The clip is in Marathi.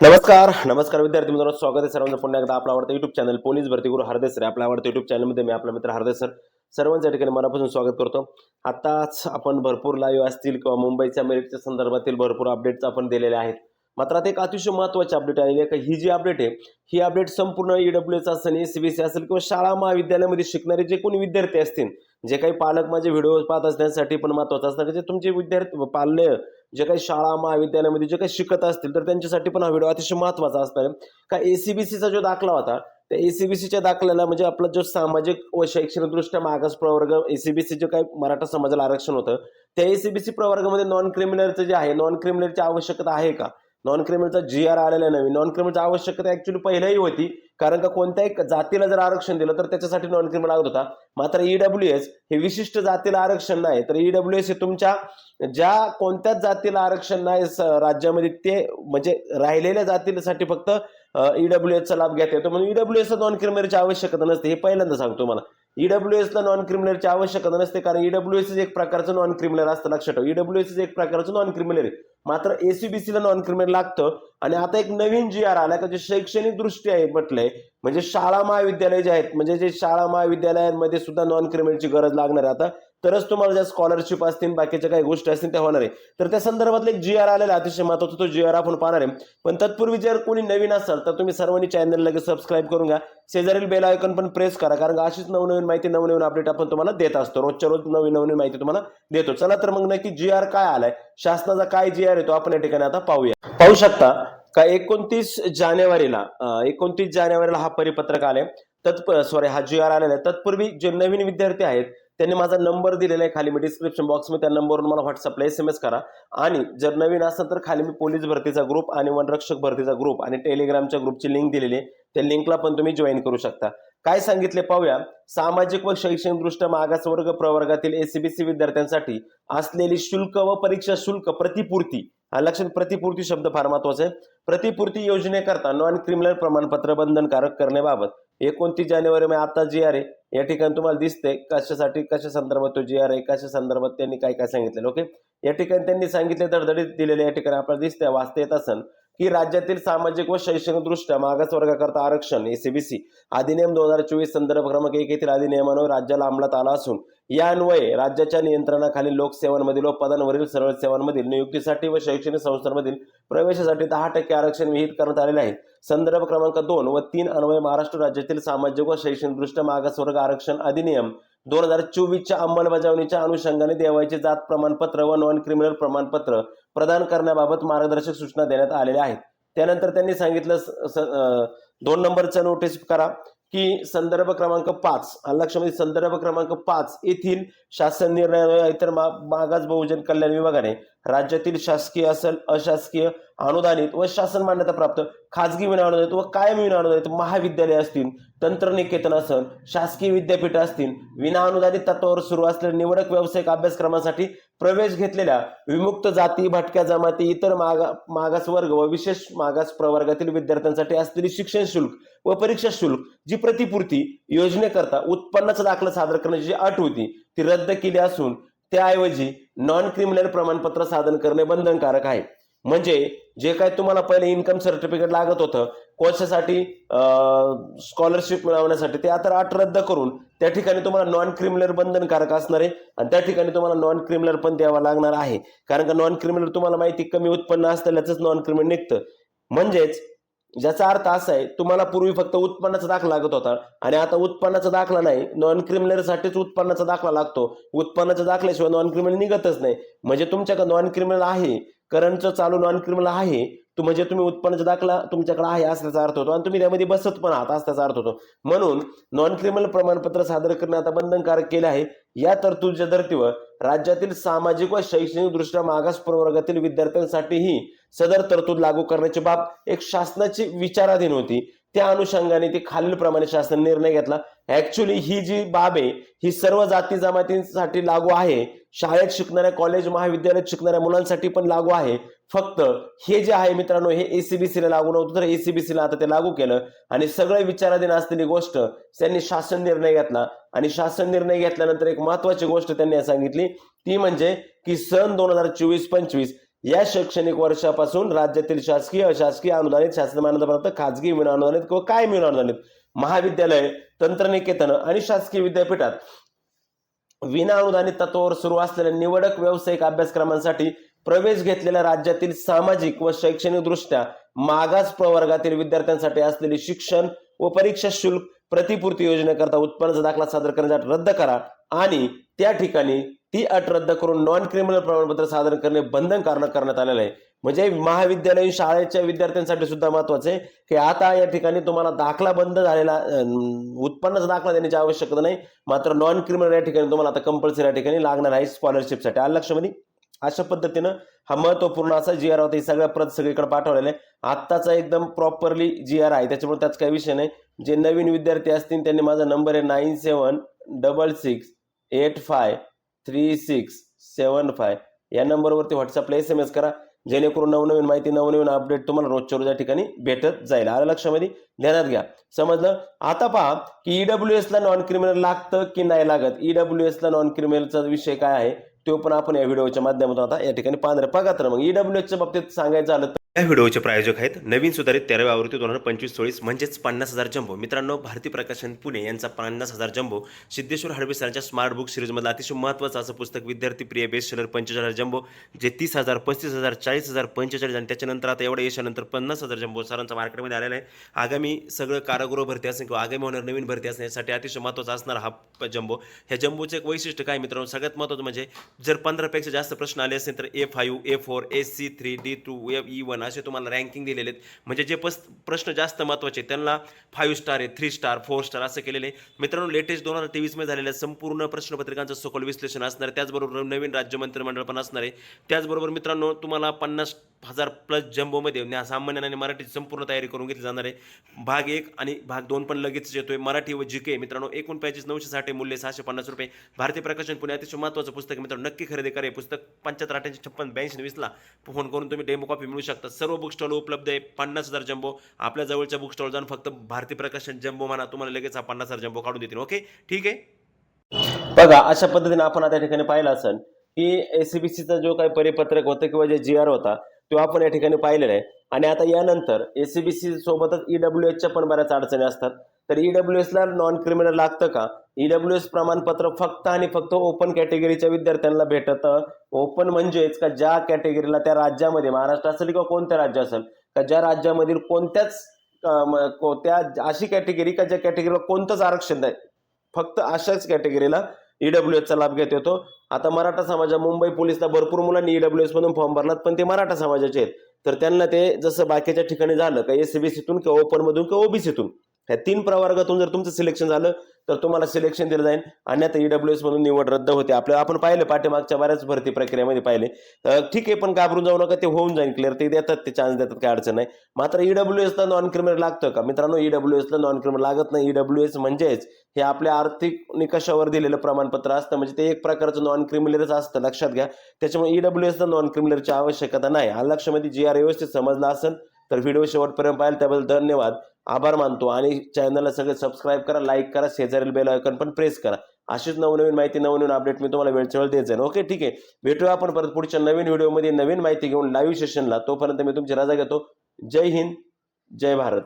नमस्कार नमस्कार विद्यार्थी मित्रांनो स्वागत आहे सर्वांचं पुन्हा एकदा आपला आवडता युट्यूब चॅनल पोलीस भरती गुरु हरदे सर. आपल्या आवडत्या युट्यूब चॅनलमध्ये मी आपला मित्र हरदे सर. सर्वांच्या ठिकाणी मनापासून स्वागत करतो. आताच आपण भरपूर लाईव्ह असतील किंवा मुंबईच्या मेरिटच्या संदर्भातील भरपूर अपडेट्स आपण दिलेले आहेत. मात्र आता एक अतिशय महत्त्वाची अपडेट आलेली आहे. का ही जी अपडेट आहे ही अपडेट संपूर्ण ईडब्ल्यू एस असेल एस सी बी सी असेल किंवा शाळा महाविद्यालयामध्ये शिकणारे जे कोणी विद्यार्थी असतील जे काही पालक माझे व्हिडिओ पाहत असण्यासाठी पण महत्त्वाचं असतं की जे तुमचे विद्यार्थी पाल्य जे काही शाळा महाविद्यालयामध्ये जे काही शिकत असतील तर त्यांच्यासाठी पण हा व्हिडिओ अतिशय महत्त्वाचा असणार आहे. का एसीबीसीचा जो दाखला होता त्या एसीबीसीच्या दाखल्याला म्हणजे आपला जो सामाजिक व शैक्षणिकदृष्ट्या मागास प्रवर्ग एसीबीसी जे काही मराठा समाजाला आरक्षण होतं त्या एसीबीसी प्रवर्गामध्ये नॉन क्रिमिनलचं जे आहे नॉन क्रिमिनलची आवश्यकता आहे का? नॉन क्रिमिनलचा जी आर आलेला नवीन नॉन क्रिमिनलची आवश्यकता ऍक्च्युली पहिल्याही होती. कारण का कोणत्याही जातीला जर आरक्षण दिलं तर त्याच्यासाठी नॉन क्रिमिनल लागत होता. मात्र ईडब्ल्यू एस हे विशिष्ट जातीला आरक्षण नाही. तर ईडब्ल्यू एस हे तुमच्या ज्या कोणत्याच जातीला आरक्षण नाही स- राज्यामध्ये ते म्हणजे राहिलेल्या जातीसाठी फक्त ईडब्ल्यू एसचा लाभ घेता येतो. म्हणून ईडब्ल्यू एसला नॉन क्रिमिनलची आवश्यकता नसते. हे पहिल्यांदा सांगतो मला ईडब्ल्यू एसला नॉन क्रिमिनलची आवश्यकता नसते. कारण ईडब्ल्यू एस एक प्रकारचं नॉन क्रिमिनल असतं. लक्षात ठेवा. ईडब्ल्यू एस एक प्रकारचं नॉन क्रिमिनल आहे. मात्र एसीबीसीला नॉन क्रिमिनल लागतं. आणि आता एक नवीन जी आर आला का जे शैक्षणिक दृष्टी आहे म्हटलंय म्हणजे शाळा महाविद्यालय जे आहेत म्हणजे जे शाळा महाविद्यालयांमध्ये सुद्धा नॉन क्रिमिनलची गरज लागणार आहे. आता तरच तुम्हाला ज्या स्कॉलरशिप असतील बाकीच्या काही गोष्टी असतील त्या होणार आहे. तर त्या संदर्भातले एक जी आर आलेला अतिशय महत्त्वाचा. तो जी आर आपण पाहणार आहे. पण तत्पूर्वी जर कोणी नवीन असाल तर तुम्ही सर्वांनी चॅनल लगेच सबस्क्राईब करून घ्या. शेजारील बेल आयकॉन पण प्रेस करा कारण अशीच नवनवीन माहिती नवनवीन अपडेट आपण तुम्हाला देत असतो. रोजच्या रोज नवीन नवीन माहिती तुम्हाला देतो. चला तर मग नक्की जी आर काय आलाय? शासनाचा काय जी आर येतो आपण या ठिकाणी आता पाहूया. पाहू शकता का एकोणतीस जानेवारीला एकोणतीस जानेवारीला हा परिपत्रक आले तत्प सॉरी हा जी आर आलेला आहे. तत्पूर्वी जे नवीन विद्यार्थी आहेत त्यांनी माझा नंबर दिलेला आहे खाली. मी डिस्क्रिप्शन बॉक्समध्ये त्या नंबरवरून मला व्हॉट्सअपला एस एम एस करा. आणि जर नवीन असेल तर खाली मी पोलीस भरतीचा ग्रुप आणि वनरक्षक भरतीचा ग्रुप आणि टेलिग्रामच्या ग्रुपची लिंक दिलेली आहे. त्या लिंकला पण तुम्ही जॉईन करू शकता. काय सांगितले पाहूया. सामाजिक व शैक्षणिकदृष्ट्या मागास वर्ग प्रवर्गातील एसीबीसी विद्यार्थ्यांसाठी असलेली शुल्क व परीक्षा शुल्क प्रतिपूर्ती हा लक्षात प्रतिपूर्ती शब्द फार महत्त्वाचा आहे. प्रतिपूर्ती योजनेकरता नॉन क्रिमिनल प्रमाणपत्र बंधनकारक करण्याबाबत एकोणतीस जानेवारी मध्ये आता जी आर आहे. या ठिकाणी तुम्हाला दिसते कशासाठी कशा संदर्भात तो जी आर आहे कशा संदर्भात त्यांनी काय काय सांगितलेलं ओके या ठिकाणी त्यांनी सांगितले धडधडीत दिलेले या ठिकाणी आपल्याला दिसते वाचता येत असेल की राज्यातील सामाजिक व शैक्षणिकदृष्ट्या मागासवर्गाकरता आरक्षण एसीबीसी अधिनियम दोन हजार चोवीस संदर्भ क्रमांक एक येथील अधिनियमांवर राज्याला अंमलात आला असून या अन्वये राज्याच्या नियंत्रणाखालील लोकसेवांमधील व पदांवरील सरळ सेवांमधील नियुक्तीसाठी व शैक्षणिक संस्थांमधील प्रवेशासाठी दहा टक्के आरक्षण विहित करण्यात आलेले आहे. संदर्भ क्रमांक दोन व तीन अन्वये महाराष्ट्र राज्यातील सामाजिक व शैक्षणिकदृष्ट्या मागासवर्ग आरक्षण अधिनियम दोन हजार चोवीसच्या अंमलबजावणीच्या अनुषंगाने देवायचे जात प्रमाणपत्र व नॉन क्रिमिनल प्रमाणपत्र प्रदान करण्याबाबत मार्गदर्शक सूचना देण्यात आलेल्या आहेत. त्यानंतर त्यांनी सांगितलं स- दोन नंबरचं नोटीस करा की संदर्भ क्रमांक पाच आणि लक्षामध्ये संदर्भ क्रमांक पाच येथील शासन निर्णय इतर मागास बहुजन कल्याण विभागाने राज्यातील शासकीय असेल अशासकीय अनुदानित व शासन मान्यता प्राप्त खाजगी विनाअनुदानित व कायम विनाअनुदानित महाविद्यालय असतील तंत्रनिकेतन असेल शासकीय विद्यापीठ असतील विनाअनुदानित तत्वावर सुरू असलेल्या निवडक व्यावसायिक अभ्यासक्रमासाठी प्रवेश घेतलेल्या विमुक्त जाती भटक्या जमाती इतर मागा मागास वर्ग व विशेष मागास प्रवर्गातील विद्यार्थ्यांसाठी असलेली शिक्षण शुल्क व परीक्षा शुल्क जी प्रतिपूर्ती योजनेकरता उत्पन्नाचा दाखला सादर करण्याची जी अट होती ती रद्द केली असून त्याऐवजी नॉन क्रिमिनल प्रमाणपत्र सादर करणे बंधनकारक आहे. म्हणजे जे काय तुम्हाला पहिले इन्कम सर्टिफिकेट लागत होतं कोर्ससाठी स्कॉलरशिप मिळवण्यासाठी ते आता अट रद्द करून त्या ठिकाणी तुम्हाला नॉन क्रिमिनल बंधनकारक असणार आहे आणि त्या ठिकाणी तुम्हाला नॉन क्रिमिनल पण द्यावा लागणार आहे. कारण का नॉन क्रिमिनल तुम्हाला माहिती कमी उत्पन्न असलेल्याच नॉन क्रिमिनल निघतं. म्हणजेच ज्याचा अर्थ असा आहे तुम्हाला पूर्वी फक्त उत्पन्नाचा दाखला लागत होता आणि आता उत्पन्नाचा दाखला नाही नॉन क्रिमिनलसाठीच उत्पन्नाचा दाखला लागतो. उत्पन्नाचा दाखल्याशिवाय नॉन क्रिमिनल निघतच नाही. म्हणजे तुमच्याकडे नॉन क्रिमिनल आहे करंटचं चालू नॉन क्रिमिनल आहे तू म्हणजे तुम्ही उत्पन्नाचा दाखला तुमच्याकडे आहे असल्याचा अर्थ होतो. आणि तुम्ही त्यामध्ये बसत पण आहात असल्याचा अर्थ होतो. म्हणून नॉन क्रिमिनल प्रमाणपत्र सादर करणे आता बंधनकारक केले आहे. या तरतुदीच्या धर्तीवर राज्यातील सामाजिक व शैक्षणिक दृष्ट्या मागास प्रवर्गातील विद्यार्थ्यांसाठीही सदर तरतूद लागू करण्याची बाब एक शासनाची विचाराधीन होती. त्या अनुषंगाने ती खालीलप्रमाणे शासन निर्णय घेतला. ऍक्च्युली ही जी बाब आहे ही सर्व जाती जमातींसाठी लागू आहे. शाळेत शिकणाऱ्या कॉलेज महाविद्यालयात शिकणाऱ्या मुलांसाठी पण लागू आहे. फक्त हे जे आहे मित्रांनो हे एसीबीसीला लागू नव्हतं तर एसीबीसीला आता ते लागू केलं. आणि सगळं विचाराधीन असलेली गोष्ट त्यांनी शासन निर्णय घेतला. आणि शासन निर्णय घेतल्यानंतर एक महत्वाची गोष्ट त्यांनी सांगितली ती म्हणजे की सन दोन हजार चोवीस पंचवीस या शैक्षणिक वर्षापासून राज्यातील शासकीय अशासकीय अनुदानित शासन खाजगी विना अनुदानित किंवा काय विनाअनुदानित महाविद्यालय तंत्रनिकेतन आणि शासकीय विद्यापीठात विना अनुदानित तत्वावर सुरू असलेल्या निवडक व्यावसायिक अभ्यासक्रमांसाठी प्रवेश घेतलेल्या राज्यातील सामाजिक व शैक्षणिक दृष्ट्या मागास प्रवर्गातील विद्यार्थ्यांसाठी असलेले शिक्षण व परीक्षा शुल्क प्रतिपूर्ती योजनेकरता उत्पन्नाचा दाखला सादर करण्यासाठी रद्द करा आणि त्या ठिकाणी ती अट रद्द करून नॉन क्रिमिनल प्रमाणपत्र सादर करणे बंधनकारक करण्यात आलेलं आहे. म्हणजे महाविद्यालयीन शाळेच्या विद्यार्थ्यांसाठी सुद्धा महत्वाचं आहे की आता या ठिकाणी तुम्हाला दाखला बंद झालेला उत्पन्नाचा दाखला देण्याची आवश्यकता नाही. मात्र नॉन क्रिमिनल या ठिकाणी तुम्हाला आता कंपल्सरी या ठिकाणी लागणार आहे स्कॉलरशिपसाठी आलं लक्षामध्ये अशा पद्धतीनं हा महत्त्वपूर्ण असा जी आर होता. ही सगळ्या प्रत सगळीकडे पाठवलेला आहे. आत्ताचा एकदम प्रॉपरली जी आर आहे. त्याच्यामुळे त्याच काही विषय नाही. जे नवीन विद्यार्थी असतील त्यांनी माझा नंबर आहे nine seven double six eight five three six seven five या नंबरवरती व्हॉट्सअपला एस एम एस करा. जेणेकरून नवनवीन माहिती नवनवीन अपडेट तुम्हाला रोजच्या रोज या ठिकाणी भेटत जाईल. आलं लक्षामध्ये? ध्यानात घ्या. समजलं? आता पहा की ईडब्ल्यू एसला नॉन क्रिमिनल लागतं की नाही लागत? ईडब्ल्यू एसला नॉन क्रिमिनलचा विषय काय आहे? तो पण आपण या व्हिडिओच्या माध्यमातून आता या ठिकाणी पाहणार. आहे. बघा तर मग ईडब्ल्यू एसच्या बाबतीत सांगायचं झालं तर? या व्हिडिओचे प्रायोजक आहेत नवीन सुधारित तेराव्या आवृत्ती दोन हजार पंचवीस चोवीस म्हणजेच पन्नास हजार जंबो मित्रांनो भारती प्रकाशन पुणे यांचा पन्नास हजार जंबो सिद्धेश्वर हडबे सरांच्या स्मार्ट बुक सिरीजमधला अतिशय महत्त्वाचं असं पुस्तक विद्यार्थी प्रिय बेस्ट सेलर पंचेचाळीस हजार जंबो जे तीस हजार पस्तीस हजार चाळीस हजार पंचेचाळीस आणि त्याच्यानंतर आता एवढ्या यशानंतर पन्नास हजार जंबो सरांचा मार्केटमध्ये आलेला आहे. आगामी सगळं कारागृह भरती असेल किंवा आगामी होणार नवीन भरती असण्यासाठी अतिशय महत्त्वाचा असणार हा जंबो ह्या जंबोचं एक वैशिष्ट्य काय मित्रांनो? सगळ्यात महत्त्वाचं म्हणजे जर पंधरापेक्षा जास्त प्रश्न आले असेल तर A five A four A C three D two F E one असे तुम्हाला रँकिंग दिलेले आहेत. म्हणजे जे पस प्रश्न जास्त महत्त्वाचे आहेत, त्यांना फाईव्ह स्टार आहे थ्री स्टार फोर स्टार असं केलेले आहे. मित्रांनो लेटेस्ट दोन हजार तेवीसमध्ये झालेल्या संपूर्ण प्रश्नपत्रिकांचं सखोल विश्लेषण असणार. आहे त्याचबरोबर नवीन राज्य मंत्रिमंडळ पण असणार आहे. त्याचबरोबर मित्रांनो तुम्हाला पन्नास हजार प्लस जम्बोमध्ये सामान्याने आणि मराठीची संपूर्ण तयारी करून घेतली जाणार आहे. भाग एक आणि भाग दोन पण लगेच येतोय. मराठी व जी के मित्रांनो एकूण पॅचेस नऊशे साठे मूल्य सहाशे पन्नास रुपये. भारतीय प्रकाशन पुणे अतिशय महत्त्वाचं पुस्तक मित्रांनो. नक्की खरेदी करा हे पुस्तक. पंच्याहत्तर अठ्ठ्याऐंशी छप्पन ब्याऐंशी वीसला फोन करून तुम्ही डेमो कॉपी मिळू शकता. सर्व बुक स्टॉल उपलब्ध आहे. पन्नास हजार जम्बो आपल्या जवळच्या बुक स्टॉल जाऊन फक्त भारतीय प्रकाशन जम्बो म्हणा तुम्हाला लगेच हा पन्नास हजार जम्बो काढून देतील. ओके ठीक आहे? बघा अशा पद्धतीने आपण आता ठिकाणी पाहिलं असेल की एसीबीसीचा जो काही परिपत्रक होतं किंवा जे जी आर होता तो आपण या ठिकाणी पाहिलेला आहे. आणि आता यानंतर एसीबीसी सोबतच ईडब्ल्यू एसच्या पण बऱ्याच अडचणी असतात. तर ईडब्ल्यू एसला नॉन क्रिमिनल लागतं का? ईडब्ल्यू एस प्रमाणपत्र फक्त आणि फक्त ओपन कॅटेगरीच्या विद्यार्थ्यांना भेटतं. ओपन म्हणजेच का ज्या कॅटेगरीला त्या राज्यामध्ये महाराष्ट्र असेल किंवा कोणत्या राज्य असेल का ज्या राज्यामधील कोणत्याच त्या अशी कॅटेगरी का ज्या कॅटेगरीला कोणतंच आरक्षण नाही. फक्त अशाच कॅटेगरीला ईडब्ल्यू एसचा लाभ घेत येतो. आता मराठा समाजा मुंबई पोलिसला भरपूर मुलांनी ईडब्ल्यू एस मधून फॉर्म भरलात पण ते मराठा समाजाचे आहेत. तर त्यांना ते जसं बाकीच्या ठिकाणी झालं का एसबीसीतून किंवा ओपन मधून किंवा ओबीसीतून ह्या तीन प्रवर्गातून जर तुमचं सिलेक्शन झालं तर तुम्हाला सिलेक्शन दिलं जाईल. आणि आता ईडब्ल्यू एस मधून निवड रद्द होते. आपल्या आपण पाहिलं पाठीमागच्या बऱ्याच भरती प्रक्रियेमध्ये पाहिले. तर ठीक आहे पण घाबरून जाऊ नका ते होऊन जाईल. क्लिअर ते देतात ते चान्स देतात काय अडचण नाही. मात्र ईडब्ल्यू एसला नॉन क्रिमिनल लागतं का? मित्रांनो ईडब्ल्यू एसला नॉन क्रिमिनल लागत नाही. ईडब्ल्यू एस म्हणजेच हे आपल्या आर्थिक निकषावर दिलेलं प्रमाणपत्र असतं. म्हणजे ते एक प्रकारचं नॉन क्रिमिनलच असतं. लक्षात घ्या. त्याच्यामुळे ईडब्ल्यू एसला नॉन क्रिमिनलची आवश्यकता नाही. हा लक्षामध्ये जी आर व्यवस्थित समजला असेल. तर व्हिडिओ शेवटपर्यंत पाहिलं त्याबद्दल धन्यवाद. आभार मानतो आणि चॅनलला सगळे सबस्क्राईब करा लाईक करा शेजारील बेल आयकॉन पण प्रेस करा. अशीच नवनवीन माहिती नवनवीन अपडेट मी तुम्हाला वेळच्या वेळ देत जाईन. ओके ठीक आहे. भेटूया आपण परत पुढच्या नवीन व्हिडिओमध्ये नवीन माहिती घेऊन लाईव्ह सेशनला तोपर्यंत मी तुमची रजा घेतो. जय हिंद जय भारत.